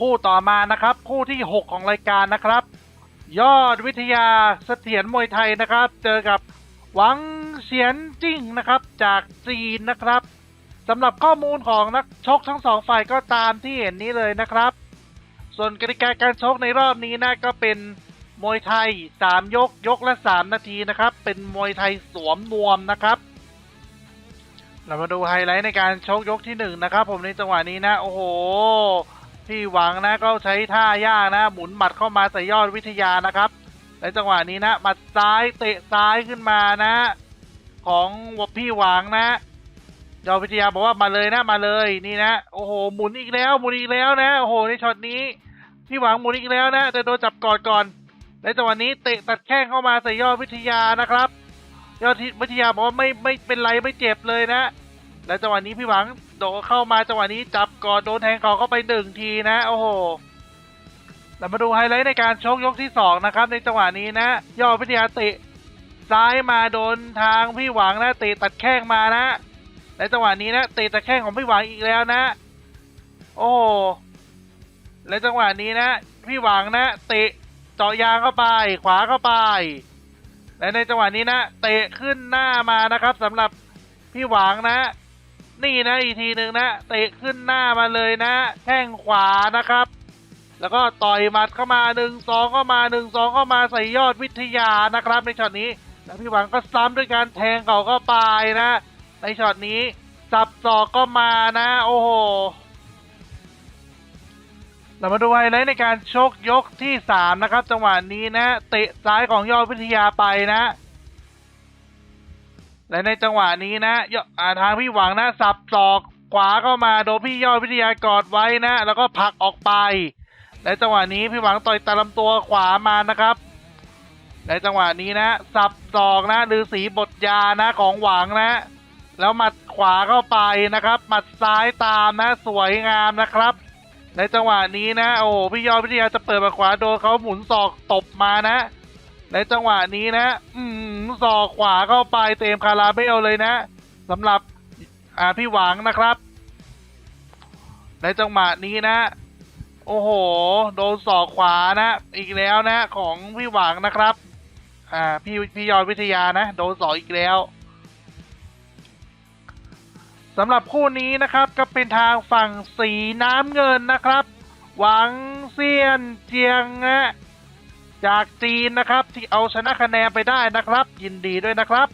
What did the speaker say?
คู่ต่อมานะครับ คู่ที่ 6 ของรายการนะครับ ยอดวิทยาเสถียรมวยไทยนะครับ เจอกับหวังเฉียนจิ้งนะครับจากจีนนะครับสำหรับข้อมูลของนักชกทั้งสองฝ่ายก็ตามที่เห็นนี้เลยนะครับ ส่วนกติกาการชกในรอบนี้นะก็เป็นมวยไทย 3 ยกยกละ 3 นาทีนะครับ เป็นมวยไทยสวมนวมนะครับ เรามาดูไฮไลท์ในการชกยกที่หนึ่งนะครับ ผมในจังหวะนี้นะ โอ้โห พี่หวังนะก็ใช้ท่ายากนะ หมุนหมัดเข้ามาใส่ยอดวิทยานะครับในจังหวะนี้นะหมัดซ้ายเตะซ้ายขึ้นมานะ ของวพี่หวังนะยอดวิทยาบอกว่ามาเลยนะมาเลยนี่นะโอ้โหหมุนอีกแล้วหมุนอีกแล้วนะโอ้โหในช็อตนี้พี่หวังหมุนอีกแล้วนะแต่โดนจับกอดก่อนในจังหวะนี้เตะตัดแข้งเข้ามาใส่ยอดวิทยานะครับ ยอดวิทยาบอกว่าไม่ไม่เป็นไรไม่เจ็บเลยนะ และจังหวะนี้พี่หวังโดเข้ามาจังหวะนี้จับกอดโดนแทงเข่าเข้าไปหนึ่งทีนะโอ้โหเรามาดูไฮไลท์ในการชกยกที่สองนะครับในจังหวะนี้นะยอดวิทยาตะซ้ายมาโดนทางพี่หวังนะตะตัดแข้งมานะในจังหวะนี้นะตะตัดแข้งของพี่หวังอีกแล้วนะ โอ้โหและจังหวะนี้นะพี่หวังนะตะเจาะยางเข้าไปขวาเข้าไปและในจังหวะนี้นะเตะขึ้นหน้ามานะครับสำหรับพี่หวังนะ นี่นะอีกทีหนึ่งนะเตะขึ้นหน้ามาเลยนะแข้งขวานะครับ แล้วก็ต่อยหมัดเข้ามาหนึ่งสองเข้ามาหนึ่งสองเข้ามาใส่ยอดวิทยานะครับ ในช็อตนี้แล้วพี่หวังก็ซ้ำด้วยการแทงเข่าเข้าไปนะ ในช็อตนี้สับศอกก็มานะ โอ้โหเรามาดูไฮไลท์ในการชกยกที่สามนะครับ จังหวะนี้นะ เตะซ้ายของยอดวิทยาไปนะ และในจังหวะนี้นะยอ่าทางพี่หวังนะ สับศอกขวาเข้ามาโดนพี่ยอดวิทยากอดไว้นะ แล้วก็ผลักออกไปในจังหวะนี้พี่หวังต่อยตาลำตัวขวามานะครับในจังหวะนี้นะ สับศอกนะหรือสีบทยานะของหวังนะ แล้วหมัดขวาเข้าไปนะครับ หมัดซ้ายตามนะสวยงามนะครับ ในจังหวะนี้นะ โอ้พี่ยอดวิทยาจะเปิดหมาขวาโดนเขาหมุนศอกตบมานะ ในจังหวะนี้นะ อืมศอกขวาเข้าไปเต็มคาราเบลเลยนะสำหรับอ่าพี่หวังนะครับ ในจังหวะนี้นะ โอ้โห โดนศอกขวานะ อีกแล้วนะ ของพี่หวังนะครับ อ่า พี่พี่ยอดวิทยานะ โดนศอกอีกแล้วสำหรับคู่นี้นะครับก็เป็นทางฝั่งสีน้ำเงินนะครับ หวังเซียนเจียงนะ จากจีนนะครับ ที่เอาชนะคะแนนไปได้นะครับ ยินดีด้วยนะครับ